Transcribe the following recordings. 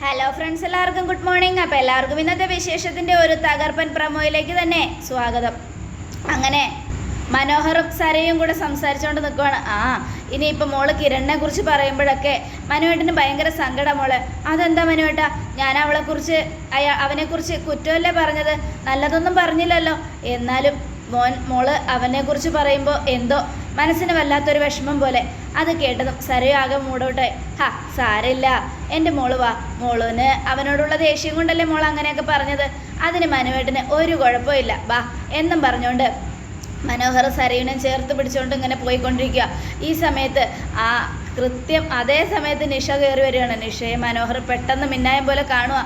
Hello friends എല്ലാവർക്കും good morning അപ്പോൾ എല്ലാവർക്കും ഇന്നത്തെ വിശേഷത്തിന്റെ ഒരു തകർപ്പൻ പ്രമോയിലേക്ക് തന്നെ സ്വാഗതം. അങ്ങനെ മനോഹറും സരയും കൂടെ സംസാരിച്ചുകൊണ്ട് നിൽക്കുവാണ് ആ ഇനിയിപ്പോൾ മോൾ കിരണിനെ കുറിച്ച് പറയുമ്പോഴൊക്കെ മനുവേട്ടന് ഭയങ്കര സങ്കടം മോൾ. അതെന്താ മനുവേട്ട? ഞാൻ അവളെക്കുറിച്ച് അയാ അവനെക്കുറിച്ച് കുറ്റമല്ലേ പറഞ്ഞത്? നല്ലതൊന്നും പറഞ്ഞില്ലല്ലോ. എന്നാലും മോൻ മോൾ അവനെക്കുറിച്ച് പറയുമ്പോൾ എന്തോ മനസ്സിന് വല്ലാത്തൊരു വിഷമം പോലെ. അത് കേട്ടതും സരയോ ആകെ മൂടോട്ടെ ഹാ സാരമില്ല. എന്റെ മോൾ വാ. മോളുവിന് അവനോടുള്ള ദേഷ്യം കൊണ്ടല്ലേ മോൾ അങ്ങനെയൊക്കെ പറഞ്ഞത്? അതിന് മനുവേട്ടന് ഒരു കുഴപ്പമില്ല. വാ എന്നും പറഞ്ഞുകൊണ്ട് മനോഹർ സരയുനെ ചേർത്ത് പിടിച്ചുകൊണ്ട് ഇങ്ങനെ പോയിക്കൊണ്ടിരിക്കുക ഈ സമയത്ത് ആ കൃത്യം അതേ സമയത്ത് നിഷ കയറി വരികയാണ്. നിഷയെ മനോഹർ പെട്ടെന്ന് മിന്നായം പോലെ കാണുക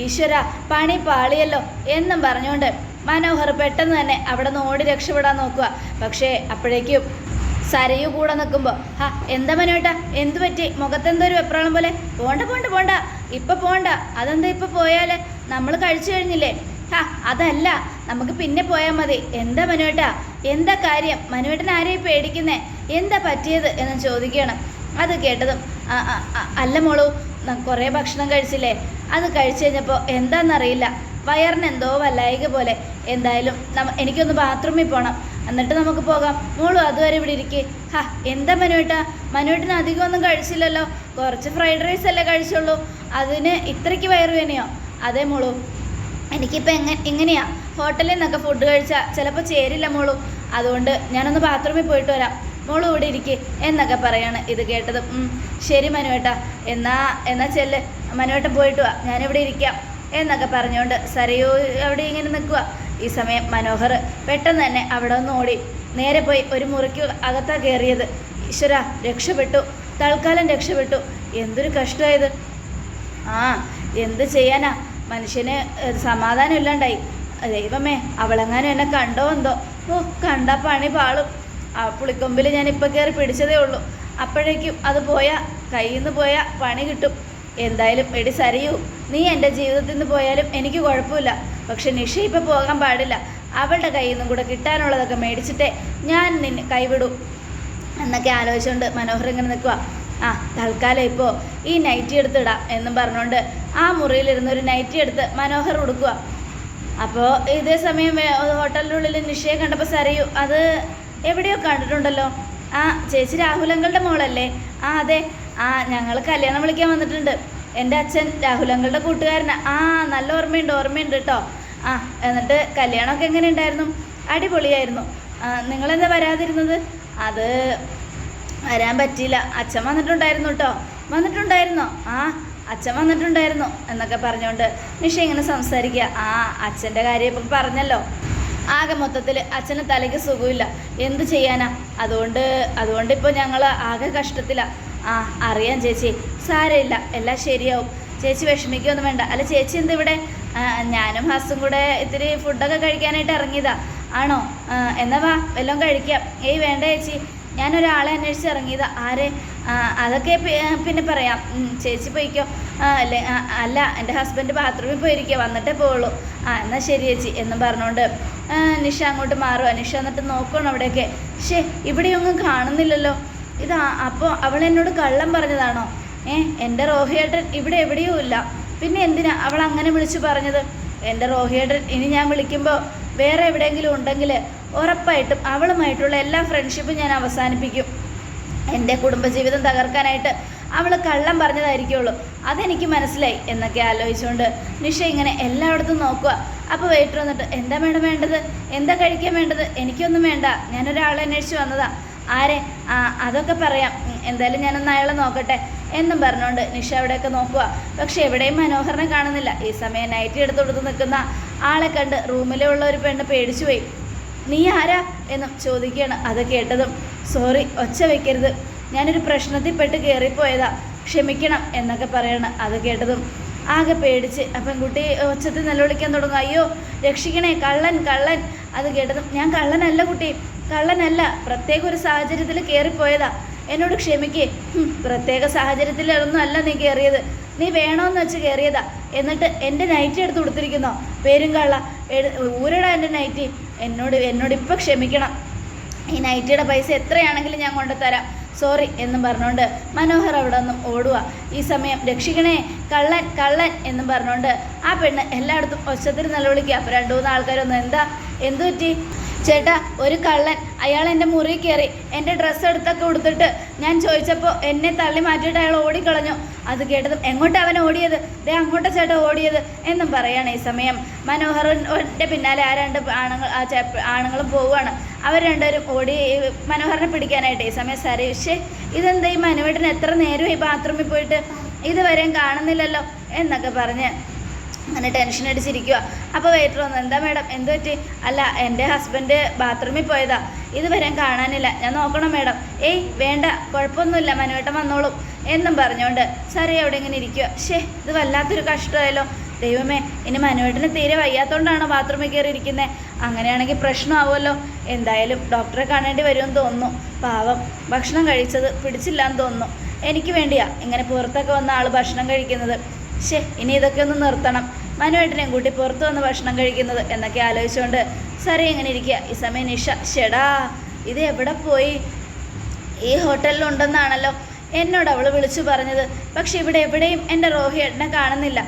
ഈശ്വര പണി പാളിയല്ലോ എന്നും പറഞ്ഞുകൊണ്ട് മനോഹർ പെട്ടെന്ന് തന്നെ അവിടെ നിന്ന് ഓടി രക്ഷപ്പെടാൻ നോക്കുക. പക്ഷേ അപ്പോഴേക്കും സരയു കൂടെ നിൽക്കുമ്പോൾ ഹാ എന്താ മനോട്ടാ? എന്തു പറ്റി? മുഖത്തെന്തോ ഒരു വെപ്രാളം പോലെ. പോണ്ട പോണ്ട പോണ്ട. ഇപ്പം പോണ്ട. അതെന്താ ഇപ്പം പോയാൽ നമ്മൾ കഴിച്ചു കഴിഞ്ഞില്ലേ? ഹാ അതല്ല. നമുക്ക് പിന്നെ പോയാൽ മതി. എന്താ മനുവേട്ടാ എന്താ കാര്യം? മനുവേട്ടൻ ആരെയും പേടിക്കുന്നേ? എന്താ പറ്റിയത്? എന്ന് ചോദിക്കണം അത് കേട്ടതും "ആ, ആ, ആ, അല്ല മോളു കുറേ ഭക്ഷണം കഴിച്ചില്ലേ? അത് കഴിച്ചു കഴിഞ്ഞപ്പോൾ എന്താണെന്നറിയില്ല വയറിനെന്തോ വല്ലായിക പോലെ. എന്തായാലും എനിക്കൊന്ന് ബാത്റൂമിൽ പോകണം എന്നിട്ട് നമുക്ക് പോകാം. മോളും അതുവരെ ഇവിടെ ഇരിക്കേ. ഹാ എന്താ മനുവേട്ട? മനുവേട്ടന് അധികം ഒന്നും കഴിച്ചില്ലല്ലോ. കുറച്ച് ഫ്രൈഡ് റൈസ് അല്ലേ കഴിച്ചുള്ളൂ. അതിന് ഇത്രയ്ക്ക് വയറുവേനയോ അതേ മോളൂ. എനിക്കിപ്പോൾ എങ്ങനെ ഇങ്ങനെയാ ഹോട്ടലിൽ നിന്നൊക്കെ ഫുഡ് കഴിച്ചാൽ ചിലപ്പോൾ ചേരില്ല മോളു. അതുകൊണ്ട് ഞാനൊന്ന് ബാത്റൂമിൽ പോയിട്ട് വരാം. മോൾ ഇവിടെ ഇരിക്ക് എന്നൊക്കെ പറയാണ് ഇത് കേട്ടത്. ശരി മനുവേട്ട. എന്നാ എന്നാ ചെല്ല്. മനുവേട്ട പോയിട്ട് വാ. ഞാനിവിടെ ഇരിക്കാം എന്നൊക്കെ പറഞ്ഞുകൊണ്ട് സരയോ അവിടെ ഇങ്ങനെ നിൽക്കുക ഈ സമയം മനോഹർ പെട്ടെന്ന് തന്നെ അവിടെ നിന്ന് ഓടി. നേരെ പോയി ഒരു മുറിക്ക് അകത്താ കയറിയത്. ഈശ്വര രക്ഷപ്പെട്ടു. തൽക്കാലം രക്ഷപ്പെട്ടു. എന്തൊരു കഷ്ടമായത്. ആ എന്ത് ചെയ്യാനാ? മനുഷ്യന് സമാധാനം ഇല്ലാണ്ടായി. ദൈവമേ അവളെങ്ങാനും എന്നെ കണ്ടോ എന്തോ? ഓ കണ്ട പണി പാളും. ആ പുളിക്കൊമ്പിൽ ഞാൻ ഇപ്പം കയറി പിടിച്ചതേ ഉള്ളൂ. അപ്പോഴേക്കും അത് പോയാൽ കയ്യിൽ നിന്ന് പോയാൽ പണി കിട്ടും. എന്തായാലും എടി സരയൂ നീ എന്റെ ജീവിതത്തിൽ നിന്ന് പോയാലും എനിക്ക് കുഴപ്പമില്ല. പക്ഷെ നിഷ ഇപ്പം പോകാൻ പാടില്ല. അവളുടെ കയ്യിൽ നിന്നും കൂടെ കിട്ടാനുള്ളതൊക്കെ മേടിച്ചിട്ടേ ഞാൻ നിന്നെ കൈവിടൂ. എന്നൊക്കെ ആലോചിച്ചുകൊണ്ട് മനോഹർ ഇങ്ങനെ നിൽക്കുക ആ തൽക്കാലം ഇപ്പോൾ ഈ നൈറ്റി എടുത്തിടാം എന്നും പറഞ്ഞുകൊണ്ട് ആ മുറിയിലിരുന്ന് ഒരു നൈറ്റി എടുത്ത് മനോഹർ ഉടുക്കുക അപ്പോൾ ഇതേ സമയം ഹോട്ടലിനുള്ളിൽ നിഷയെ കണ്ടപ്പോൾ സരയു അത് എവിടെയോ കണ്ടിട്ടുണ്ടല്ലോ. ആ ചേച്ചി രാഹുലങ്കളുടെ മോളല്ലേ? ആ അതെ. ആ ഞങ്ങൾ കല്യാണം വിളിക്കാൻ വന്നിട്ടുണ്ട്. എന്റെ അച്ഛൻ രാഹുലങ്ങളുടെ കൂട്ടുകാരനാ. ആ നല്ല ഓർമ്മയുണ്ട് ഓർമ്മയുണ്ട് കേട്ടോ ആ എന്നിട്ട് കല്യാണമൊക്കെ എങ്ങനെ ഉണ്ടായിരുന്നു? അടിപൊളിയായിരുന്നു. നിങ്ങളെന്താ വരാതിരുന്നത്? അത് വരാൻ പറ്റിയില്ല. അച്ഛൻ വന്നിട്ടുണ്ടായിരുന്നു കേട്ടോ വന്നിട്ടുണ്ടായിരുന്നോ? ആ അച്ഛൻ വന്നിട്ടുണ്ടായിരുന്നു എന്നൊക്കെ പറഞ്ഞുകൊണ്ട് നിഷ ഇങ്ങനെ സംസാരിക്കുക. ആ അച്ഛന്റെ കാര്യം ഇപ്പം പറഞ്ഞല്ലോ. ആകെ മൊത്തത്തിൽ അച്ഛന് തലയ്ക്ക് സുഖമില്ല. എന്ത് ചെയ്യാനാ? അതുകൊണ്ട് അതുകൊണ്ട് ഇപ്പോൾ ഞങ്ങൾ ആകെ കഷ്ടത്തിലാണ് ആ അറിയാം ചേച്ചി. സാരമില്ല എല്ലാം ശരിയാവും. ചേച്ചി വിഷമിക്കൊന്നും വേണ്ട. അല്ല ചേച്ചി എന്താ ഇവിടെ? ഞാനും ഹസ്സും കൂടെ ഇത്തിരി ഫുഡൊക്കെ കഴിക്കാനായിട്ട് ഇറങ്ങിയതാ. ആണോ? എന്നാ വാ എല്ലാം കഴിക്കാം. ഏയ് വേണ്ട ചേച്ചി. ഞാനൊരാളെ അന്വേഷിച്ച് ഇറങ്ങിയതാ. ആരെ? അതൊക്കെ പിന്നെ പറയാം. ചേച്ചി പോയിക്കോ. അല്ലെ അല്ലേ എന്റെ ഹസ്ബൻഡ് ബാത്റൂമിൽ പോയിരിക്കുക വന്നിട്ടേ പോവുള്ളൂ. ആ എന്നാൽ ശരി ചേച്ചി എന്നും പറഞ്ഞുകൊണ്ട് നിഷ അങ്ങോട്ട് മാറുക നിഷ എന്നിട്ട് നോക്കണം അവിടെയൊക്കെ. ഷേ ഇവിടെയൊന്നും കാണുന്നില്ലല്ലോ. ഇതാ അപ്പോൾ അവൾ എന്നോട് കള്ളം പറഞ്ഞതാണോ? ഏ എന്റെ റോഹിയേട്ടൻ ഇവിടെ എവിടെയും ഇല്ല. പിന്നെ എന്തിനാ അവൾ അങ്ങനെ വിളിച്ചു പറഞ്ഞത്? എന്റെ റോഹിയേട്ടൻ ഇനി ഞാൻ വിളിക്കുമ്പോൾ വേറെ എവിടെയെങ്കിലും ഉണ്ടെങ്കിൽ ഉറപ്പായിട്ടും അവളുമായിട്ടുള്ള എല്ലാ ഫ്രണ്ട്ഷിപ്പും ഞാൻ അവസാനിപ്പിക്കും. എന്റെ കുടുംബജീവിതം തകർക്കാനായിട്ട് അവൾ കള്ളം പറഞ്ഞതായിരിക്കുള്ളൂ. അതെനിക്ക് മനസ്സിലായി എന്നൊക്കെ ആലോചിച്ചുകൊണ്ട് നിഷ ഇങ്ങനെ എല്ലായിടത്തും നോക്കുക. അപ്പോൾ വെയിറ്റർ വന്നിട്ട് എന്താ മേഡം വേണ്ടത്? എന്താ കഴിക്കാൻ വേണ്ടത്? എനിക്കൊന്നും വേണ്ട. ഞാനൊരാളെ അന്വേഷിച്ച് വന്നതാ. ആരെ? ആ അതൊക്കെ പറയാം. എന്തായാലും ഞാനൊന്ന് അയാളെ നോക്കട്ടെ. എന്നും പറഞ്ഞുകൊണ്ട് നിഷ അവിടെയൊക്കെ നോക്കുക പക്ഷെ എവിടെയും മനോഹരനെ കാണുന്നില്ല. ഈ സമയം നൈറ്റി എടുത്ത് കൊടുത്ത് നിൽക്കുന്ന ആളെ കണ്ട് റൂമിലുള്ള ഒരു പെണ്ണ് പേടിച്ചു പോയി. നീ ആരാ? എന്നും ചോദിക്കുകയാണ് അത് കേട്ടതും. സോറി ഒച്ച വെക്കരുത്. ഞാനൊരു പ്രശ്നത്തിൽ പെട്ട് കയറിപ്പോയതാ ക്ഷമിക്കണം എന്നൊക്കെ പറയണം അത് കേട്ടതും. ആകെ പേടിച്ച് അപ്പം കുട്ടി ഒച്ചത്തിൽ നിലവിളിക്കാൻ തുടങ്ങും. അയ്യോ രക്ഷിക്കണേ കള്ളൻ കള്ളൻ അത് കേട്ടതും. ഞാൻ കള്ളനല്ല കുട്ടി. കള്ളനല്ല പ്രത്യേക ഒരു സാഹചര്യത്തിൽ കയറിപ്പോയതാ എന്നോട് ക്ഷമിക്കേ. പ്രത്യേക സാഹചര്യത്തിലൊന്നും അല്ല നീ കയറിയത് നീ വേണോന്ന് വെച്ച് കയറിയതാ എന്നിട്ട് എന്റെ നൈറ്റി എടുത്ത് കൊടുത്തിരിക്കുന്നോ? പേരും കള്ള. ഊരടാ എന്റെ നൈറ്റി എന്നോട് എന്നോട് ഇപ്പം ക്ഷമിക്കണം. ഈ നൈറ്റിയുടെ പൈസ എത്രയാണെങ്കിലും ഞാൻ കൊണ്ടുതരാം സോറി എന്നും പറഞ്ഞുകൊണ്ട് മനോഹർ അവിടെ നിന്നും ഓടുക ഈ സമയം രക്ഷിക്കണേ കള്ളൻ കള്ളൻ എന്നും പറഞ്ഞുകൊണ്ട് ആ പെണ്ണ് എല്ലായിടത്തും ഒച്ചത്തിൽ നിലവിളിക്കുക. അപ്പോൾ രണ്ടു മൂന്ന് ആൾക്കാരൊന്നും എന്താ? എന്തു പറ്റി ചേട്ടാ ഒരു കള്ളൻ. അയാൾ എന്റെ മുറി കയറി എന്റെ ഡ്രസ്സ് എടുത്തൊക്കെ കൊടുത്തിട്ട് ഞാൻ ചോദിച്ചപ്പോൾ എന്നെ തള്ളി മാറ്റിയിട്ട് അയാൾ ഓടിക്കളഞ്ഞു. അത് കേട്ടതും എങ്ങോട്ട് അവൻ ഓടിയത്? ദേ അങ്ങോട്ടാ ചേട്ടാ ഓടിയത് എന്നും പറയാണ് ഈ സമയം. മനോഹറിന്റെ പിന്നാലെ ആ രണ്ട് ആണുങ്ങൾ ആ ആണുങ്ങളും പോവുകയാണ്. അവർ രണ്ടുപേരും ഓടി മനോഹറിനെ പിടിക്കാനായിട്ട് ഈ സമയം സരീഷ് ഇതെന്താ ഈ മനുവേട്ടൻ എത്ര നേരം ഈ ബാത്റൂമിൽ പോയിട്ട് ഇതുവരെയും കാണുന്നില്ലല്ലോ? എന്നൊക്കെ പറഞ്ഞ് അങ്ങനെ ടെൻഷൻ അടിച്ചിരിക്കുക അപ്പോൾ വെയിറ്റർ വന്നു എന്താ മാഡം എന്ത് പറ്റി? അല്ല എന്റെ ഹസ്ബൻഡ് ബാത്റൂമിൽ പോയതാ. ഇതുവരെ കാണാനില്ല. ഞാൻ നോക്കണം മാഡം ഏയ് വേണ്ട. കുഴപ്പമൊന്നുമില്ല. മനുവേട്ടൻ വന്നോളും. എന്നും പറഞ്ഞുകൊണ്ട് സാറേ അവിടെ ഇങ്ങനെ ഇരിക്കുക ഷേ ഇത് വല്ലാത്തൊരു കഷ്ടമായല്ലോ. ദൈവമേ ഇനി മനുവേട്ടന് തീരെ വയ്യാത്തോണ്ടാണോ ബാത്റൂമിൽ കയറി ഇരിക്കുന്നത് അങ്ങനെയാണെങ്കിൽ പ്രശ്നമാവുമല്ലോ. എന്തായാലും ഡോക്ടറെ കാണേണ്ടി വരുമെന്ന് തോന്നുന്നു. പാവം. ഭക്ഷണം കഴിച്ചത് പിടിച്ചില്ല എന്ന് തോന്നുന്നു. എനിക്ക് വേണ്ടിയാ. ഇങ്ങനെ പുറത്തൊക്കെ വന്ന ആൾ ഭക്ഷണം കഴിക്കുന്നത്. ശേ ഇനി ഇതൊക്കെ ഒന്ന് നിർത്തണം. മനുവേട്ടനെയും കൂട്ടി പുറത്തു വന്ന് ഭക്ഷണം കഴിക്കുന്നത് എന്നൊക്കെ ആലോചിച്ചുകൊണ്ട് സാറേ എങ്ങനെ ഇരിക്കുക? ഈ സമയം നിഷ ഷെടാ ഇത് എവിടെ പോയി? ഈ ഹോട്ടലിൽ ഉണ്ടെന്നാണല്ലോ എന്നോട് അവൾ വിളിച്ചു പറഞ്ഞത്. പക്ഷെ ഇവിടെ എവിടെയും എന്റെ റോഹിയേട്ടനെ കാണുന്നില്ല.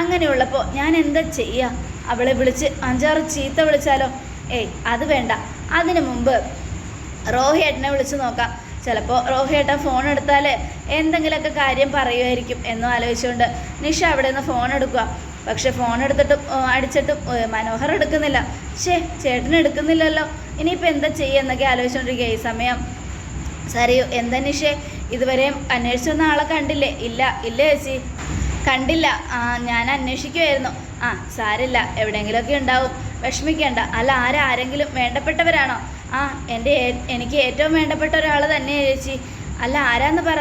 അങ്ങനെയുള്ളപ്പോൾ ഞാൻ എന്താ ചെയ്യുക അവളെ വിളിച്ച് അഞ്ചാറ് ചീത്ത വിളിച്ചാലോ? ഏയ് അത് വേണ്ട. അതിനു മുമ്പ് റോഹിയേട്ടനെ വിളിച്ച് നോക്കാം. ചിലപ്പോൾ റോഹിയേട്ടൻ ഫോൺ എടുത്താൽ എന്തെങ്കിലുമൊക്കെ കാര്യം പറയുമായിരിക്കും എന്നും ആലോചിച്ചുകൊണ്ട് നിഷ അവിടെ നിന്ന് ഫോൺ എടുക്കുക. പക്ഷെ ഫോൺ എടുത്തിട്ടും അടിച്ചിട്ട് മനോഹർ എടുക്കുന്നില്ല. ഷേ ചേട്ടൻ എടുക്കുന്നില്ലല്ലോ. ഇനിയിപ്പോൾ എന്താ ചെയ്യുക എന്നൊക്കെ ആലോചിച്ചുകൊണ്ടിരിക്കുക ഈ സമയം. സാറിയോ എന്താ നിഷേ? ഇതുവരെയും അന്വേഷിച്ചു വന്ന ആളെ കണ്ടില്ലേ? ഇല്ല ഇല്ല ചേച്ചി. കണ്ടില്ല. ഞാൻ അന്വേഷിക്കുമായിരുന്നു ആ സാരില്ല എവിടെയെങ്കിലുമൊക്കെ ഉണ്ടാവും. വിഷമിക്കേണ്ട. അല്ല ആരെ ആരെങ്കിലും വേണ്ടപ്പെട്ടവരാണോ? ആ എന്റെ എനിക്ക് ഏറ്റവും വേണ്ടപ്പെട്ട ഒരാൾ തന്നെ ചേച്ചി. അല്ല ആരാന്ന് പറ.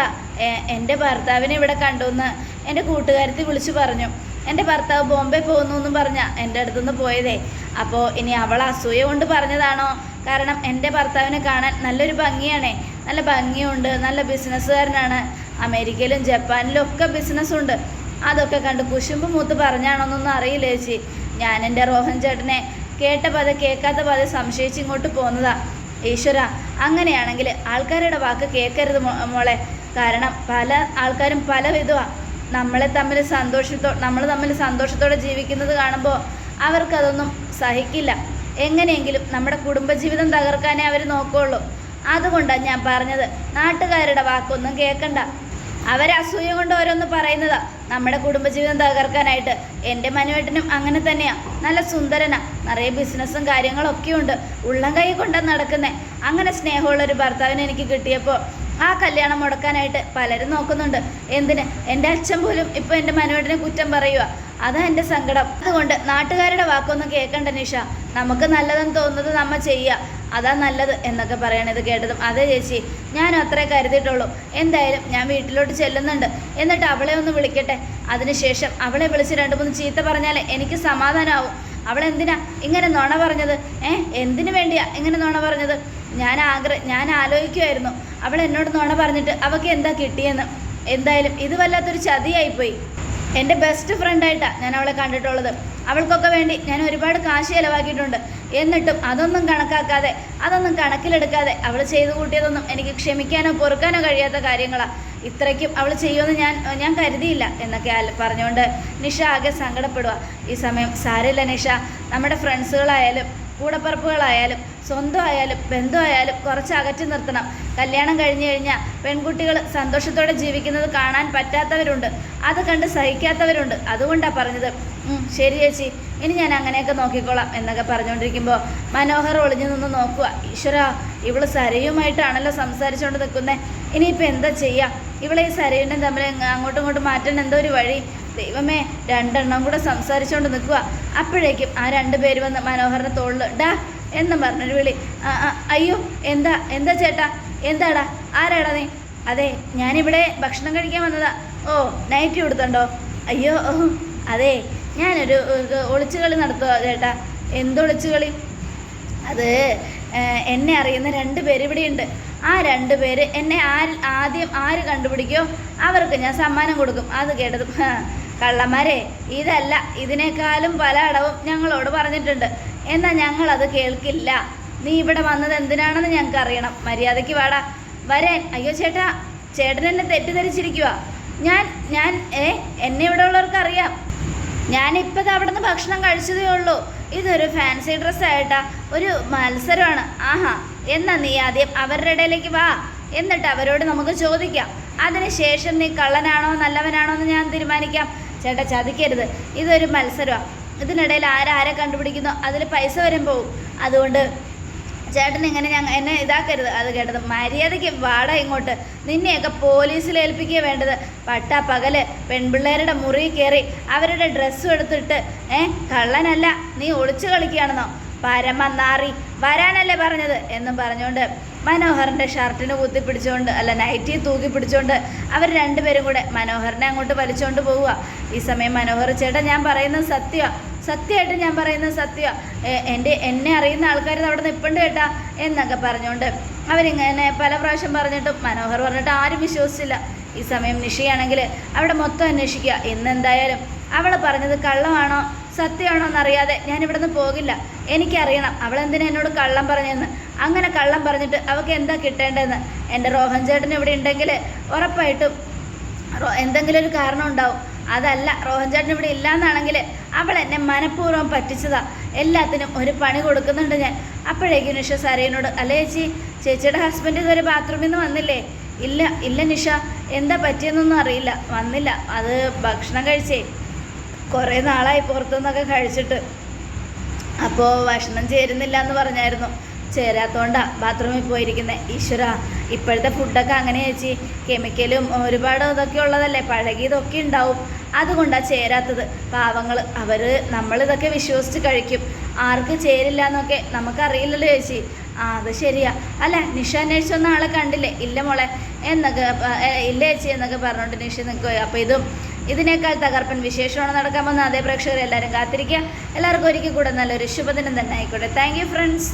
എന്റെ ഭർത്താവിനെ ഇവിടെ കണ്ടുവന്ന് എന്റെ കൂട്ടുകാരത്തി വിളിച്ചു പറഞ്ഞു. എന്റെ ഭർത്താവ് ബോംബെ പോകുന്നു എന്നും പറഞ്ഞ എന്റെ അടുത്തുനിന്ന് പോയതേ. അപ്പോൾ ഇനി അവൾ അസൂയ കൊണ്ട് പറഞ്ഞതാണോ? കാരണം എന്റെ ഭർത്താവിനെ കാണാൻ നല്ലൊരു ഭംഗിയാണേ. നല്ല ഭംഗിയുണ്ട് നല്ല ബിസിനസ്സുകാരനാണ്. അമേരിക്കയിലും ജപ്പാനിലും ഒക്കെ ബിസിനസ്സുണ്ട്. അതൊക്കെ കണ്ട് കുശുമ്പ് മൂത്ത് പറഞ്ഞാണോന്നൊന്നും അറിയില്ല ചേച്ചി. ഞാൻ എന്റെ റോഹൻ ചേട്ടനെ കേട്ട പത കേൾക്കാത്ത പത സംശയിച്ച് ഇങ്ങോട്ട് പോന്നതാ. ഈശ്വര അങ്ങനെയാണെങ്കിൽ ആൾക്കാരുടെ വാക്ക് കേൾക്കരുത് മോളെ. കാരണം പല ആൾക്കാരും പല വിധമാണ് നമ്മളെ തമ്മിൽ സന്തോഷത്തോ നമ്മൾ തമ്മിൽ സന്തോഷത്തോടെ ജീവിക്കുന്നത് കാണുമ്പോൾ അവർക്കതൊന്നും സഹിക്കില്ല. എങ്ങനെയെങ്കിലും നമ്മുടെ കുടുംബജീവിതം തകർക്കാനേ അവർ നോക്കുകയുള്ളൂ അതുകൊണ്ടാണ് ഞാൻ പറഞ്ഞത് നാട്ടുകാരുടെ വാക്കൊന്നും കേൾക്കണ്ട അവർ അസൂയ കൊണ്ട് ഓരോന്ന് പറയുന്നതാ. നമ്മുടെ കുടുംബജീവിതം തകർക്കാനായിട്ട് എന്റെ മനുവേട്ടനും അങ്ങനെ തന്നെയാണ് നല്ല സുന്ദരനാ. നിറയെ ബിസിനസ്സും കാര്യങ്ങളൊക്കെ ഉണ്ട് ഉള്ളം കൈ കൊണ്ടാണ് നടക്കുന്നത് അങ്ങനെ സ്നേഹമുള്ളൊരു ഭർത്താവിനെ എനിക്ക് കിട്ടിയപ്പോൾ ആ കല്യാണം മുടക്കാനായിട്ട് പലരും നോക്കുന്നുണ്ട്. എന്തിന്? എന്റെ അച്ഛൻ പോലും ഇപ്പോൾ എന്റെ മനോടിനെ കുറ്റം പറയുക അതാ എന്റെ സങ്കടം. അതുകൊണ്ട് നാട്ടുകാരുടെ വാക്കൊന്നും കേൾക്കണ്ട നിഷ. നമുക്ക് നല്ലതെന്ന് തോന്നുന്നത് നമ്മൾ ചെയ്യുക അതാ നല്ലത് എന്നൊക്കെ പറയണത് കേട്ടതും. അതെ ചേച്ചി ഞാൻ അത്രേ കരുതിയിട്ടുള്ളൂ. എന്തായാലും ഞാൻ വീട്ടിലോട്ട് ചെല്ലുന്നുണ്ട്. എന്നിട്ട് അവളെ ഒന്ന് വിളിക്കട്ടെ. അതിനുശേഷം അവളെ വിളിച്ച് രണ്ട് മൂന്ന് ചീത്ത പറഞ്ഞാലേ എനിക്ക് സമാധാനമാവും അവളെന്തിനാ ഇങ്ങനെ നുണ പറഞ്ഞത്? ഏ? എന്തിനു വേണ്ടിയാ ഇങ്ങനെ നുണ പറഞ്ഞത്? ഞാൻ ആഗ്ര ഞാൻ ആലോചിക്കുമായിരുന്നു അവൾ എന്നോട് നോണ പറഞ്ഞിട്ട് അവൾക്ക് എന്താ കിട്ടിയെന്ന്. എന്തായാലും ഇത് വല്ലാത്തൊരു ചതിയായിപ്പോയി. എന്റെ ബെസ്റ്റ് ഫ്രണ്ടായിട്ടാണ് ഞാൻ അവളെ കണ്ടിട്ടുള്ളത്. അവൾക്കൊക്കെ വേണ്ടി ഞാൻ ഒരുപാട് കാശ് ചിലവാക്കിയിട്ടുണ്ട്. എന്നിട്ടും അതൊന്നും കണക്കാക്കാതെ അതൊന്നും കണക്കിലെടുക്കാതെ അവൾ ചെയ്തു കൂട്ടിയതൊന്നും എനിക്ക് ക്ഷമിക്കാനോ പൊറുക്കാനോ കഴിയാത്ത കാര്യങ്ങളാണ് ഇത്രയ്ക്കും അവൾ ചെയ്യുമെന്ന് ഞാൻ ഞാൻ കരുതിയില്ല എന്നൊക്കെ പറഞ്ഞുകൊണ്ട് നിഷ ആകെ സങ്കടപ്പെടുക ഈ സമയം സാരില്ല നിഷ. നമ്മുടെ ഫ്രണ്ട്സുകളായാലും കൂടപ്പറപ്പുകളായാലും സ്വന്തമായാലും ബന്ധുവായാലും കുറച്ച് അകറ്റി നിർത്തണം. കല്യാണം കഴിഞ്ഞു കഴിഞ്ഞാൽ പെൺകുട്ടികൾ സന്തോഷത്തോടെ ജീവിക്കുന്നത് കാണാൻ പറ്റാത്തവരുണ്ട്. അത് കണ്ട് സഹിക്കാത്തവരുണ്ട്. അതുകൊണ്ടാണ് പറഞ്ഞത്. "ഉം, ശരി ചേച്ചി. ഇനി ഞാൻ അങ്ങനെയൊക്കെ നോക്കിക്കോളാം എന്നൊക്കെ പറഞ്ഞുകൊണ്ടിരിക്കുമ്പോൾ മനോഹർ ഒളിഞ്ഞു നിന്ന് നോക്കുക ഈശ്വര ഇവൾ സരയുമായിട്ടാണല്ലോ സംസാരിച്ചുകൊണ്ട് നിൽക്കുന്നത് ഇനിയിപ്പോൾ എന്താ ചെയ്യുക ഇവളെ ഈ സരയുടെയും തമ്മിൽ അങ്ങ് അങ്ങോട്ടും ഇങ്ങോട്ടും മാറ്റാൻ എന്തോ ഒരു വഴി. ദൈവമേ രണ്ടെണ്ണം കൂടെ സംസാരിച്ചുകൊണ്ട് നിൽക്കുക അപ്പോഴേക്കും ആ രണ്ട് പേര് വന്ന് മനോഹറിന്റെ തോളിൽ ഡാ എന്നും പറഞ്ഞൊരു വിളി. "ആ, ആ, അയ്യോ എന്താ എന്താ ചേട്ടാ എന്താടാ ആരാടാ നീ? അതെ ഞാനിവിടെ ഭക്ഷണം കഴിക്കാൻ വന്നതാ. ഓ നൈറ്റ് കൊടുത്തുണ്ടോ അയ്യോ ഓ അതെ ഞാനൊരു ഒളിച്ചുകളി നടത്തുക ചേട്ടാ. എന്തൊളിച്ചുകളി അത് എന്നെ അറിയുന്ന രണ്ട് പേര് ഇവിടെയുണ്ട് ആ രണ്ട് പേര് എന്നെ ആര് ആദ്യം ആര് കണ്ടുപിടിക്കോ അവർക്ക് ഞാൻ സമ്മാനം കൊടുക്കും. അത് കേട്ടതും "ഹാ, കള്ളന്മാരെ ഇതല്ല ഇതിനേക്കാളും പല അടവും ഞങ്ങളോട് പറഞ്ഞിട്ടുണ്ട്. എന്നാൽ ഞങ്ങളത് കേൾക്കില്ല. നീ ഇവിടെ വന്നത് എന്തിനാണെന്ന് ഞങ്ങൾക്ക് അറിയണം മര്യാദയ്ക്ക് വാടാ. വരാൻ. അയ്യോ ചേട്ടാ ചേട്ടൻ എന്നെ തെറ്റിദ്ധരിച്ചിരിക്കുക ഞാൻ ഞാൻ ഏ എന്നെ ഇവിടെ ഉള്ളവർക്ക് അറിയാം ഞാനിപ്പോൾ അവിടെ നിന്ന് ഭക്ഷണം കഴിച്ചതേ ഉള്ളൂ. ഇതൊരു ഫാൻസി ഡ്രസ്സ് ആയിട്ടാ. ഒരു മത്സരമാണ്. ആഹാ എന്നാ നീ ആദ്യം അവരുടെ ഇടയിലേക്ക് വാ. എന്നിട്ട് അവരോട് നമുക്ക് ചോദിക്കാം. അതിനുശേഷം നീ കള്ളനാണോ നല്ലവനാണോ എന്ന് ഞാൻ തീരുമാനിക്കാം. ചേട്ടാ ചതിക്കരുത്. ഇതൊരു മത്സരമാണ് ഇതിനിടയിൽ ആരാരെ കണ്ടുപിടിക്കുന്നു? അതിൽ പൈസ വരും പോവും. അതുകൊണ്ട് ചേട്ടൻ ഇങ്ങനെ ഞങ്ങൾ എന്നെ ഇതാക്കരുത്. അത് കേട്ടത് മര്യാദയ്ക്ക് വാട ഇങ്ങോട്ട്. നിന്നെയൊക്കെ പോലീസിൽ ഏൽപ്പിക്കുക വേണ്ടത്. പട്ട പകൽ പെൺപിള്ളേരുടെ മുറി കയറി അവരുടെ ഡ്രസ്സും എടുത്തിട്ട് ഏ കള്ളനല്ല നീ ഒളിച്ചു കളിക്കുകയാണെന്നോ? പരമനാറി വരാനല്ലേ പറഞ്ഞത് എന്നും പറഞ്ഞുകൊണ്ട് മനോഹറിന്റെ ഷർട്ടിന് കുത്തി പിടിച്ചുകൊണ്ട് അല്ല നൈറ്റി തൂക്കി പിടിച്ചുകൊണ്ട് അവർ രണ്ടുപേരും കൂടെ മനോഹറിനെ അങ്ങോട്ട് വലിച്ചുകൊണ്ട് പോവുക. ഈ സമയം മനോഹർ ചേട്ടാ ഞാൻ പറയുന്നത് സത്യമാണ് സത്യമായിട്ട് ഞാൻ പറയുന്നത് സത്യമാണ് എന്റെ എന്നെ അറിയുന്ന ആൾക്കാർ അവിടെ നിൽപ്പുണ്ട് കേട്ടാ എന്നൊക്കെ പറഞ്ഞുകൊണ്ട് അവരിങ്ങനെ പല പ്രാവശ്യം പറഞ്ഞിട്ടും മനോഹർ പറഞ്ഞിട്ട് ആരും വിശ്വസിച്ചില്ല. ഈ സമയം നിഷയാണെങ്കിൽ അവിടെ മൊത്തം അന്വേഷിക്കുക. ഇന്നെന്തായാലും അവൾ പറഞ്ഞത് കള്ളമാണോ സത്യമാണോ എന്നറിയാതെ ഞാൻ ഇവിടുന്ന് പോകില്ല. എനിക്കറിയണം അവൾ എന്തിനാ എന്നോട് കള്ളം പറഞ്ഞെന്ന് അങ്ങനെ കള്ളം പറഞ്ഞിട്ട് അവൾക്ക് എന്താ കിട്ടേണ്ടതെന്ന്. എന്റെ റോഹൻ ചേട്ടൻ ഇവിടെ ഉണ്ടെങ്കിൽ ഉറപ്പായിട്ടും എന്തെങ്കിലും ഒരു കാരണം ഉണ്ടാവും. അതല്ല റോഹൻ ചേട്ടൻ ഇവിടെ ഇല്ലാന്നാണെങ്കിൽ അവൾ എന്നെ മനഃപൂർവം പറ്റിച്ചതാ. എല്ലാത്തിനും ഒരു പണി കൊടുക്കുന്നുണ്ട് ഞാൻ. അപ്പോഴേക്കും നിഷ സരയനോട് അല്ലേ ചേച്ചി ചേച്ചിയുടെ ഹസ്ബൻഡ് ഇതുവരെ ബാത്റൂമിൽ നിന്ന് വന്നില്ലേ? ഇല്ല ഇല്ല നിഷ. എന്താ പറ്റിയെന്നൊന്നും അറിയില്ല. വന്നില്ല. അത് ഭക്ഷണം കഴിച്ചേ. കുറേ നാളായി പുറത്തുനിന്നൊക്കെ കഴിച്ചിട്ട്. അപ്പോൾ ഭക്ഷണം ചേരുന്നില്ല എന്ന് പറഞ്ഞായിരുന്നു. ചേരാത്തോണ്ടാ ബാത്റൂമിൽ പോയിരിക്കുന്നത് ഈശ്വര ഇപ്പോഴത്തെ ഫുഡൊക്കെ അങ്ങനെ ചേച്ചി. കെമിക്കലും ഒരുപാട് ഇതൊക്കെ ഉള്ളതല്ലേ? പഴകിയതൊക്കെ ഉണ്ടാവും. അതുകൊണ്ടാണ് ചേരാത്തത്. പാവങ്ങൾ അവർ നമ്മളിതൊക്കെ വിശ്വസിച്ച് കഴിക്കും. ആർക്ക് ചേരില്ല എന്നൊക്കെ നമുക്കറിയില്ലല്ലോ ചേച്ചി. ആ അത് ശരിയാ. അല്ല നിഷ അന്വേഷിച്ചൊന്നും ആളെ കണ്ടില്ലേ? ഇല്ല മോളെ എന്നൊക്കെ ഇല്ല ചേച്ചി എന്നൊക്കെ പറഞ്ഞുകൊണ്ട് നിഷ നിൽക്കുക അപ്പോൾ ഇതും ഇതിനേക്കാൾ തകർപ്പൻ വിശേഷമാണ് നടക്കാൻ പോകുന്ന അതേ പ്രേക്ഷകർ എല്ലാവരും കാത്തിരിക്കുക. എല്ലാവർക്കും ഒരിക്കൽ കൂടെ നല്ലൊരു ശുഭദിനം തന്നെ ആയിക്കോട്ടെ. Thank you friends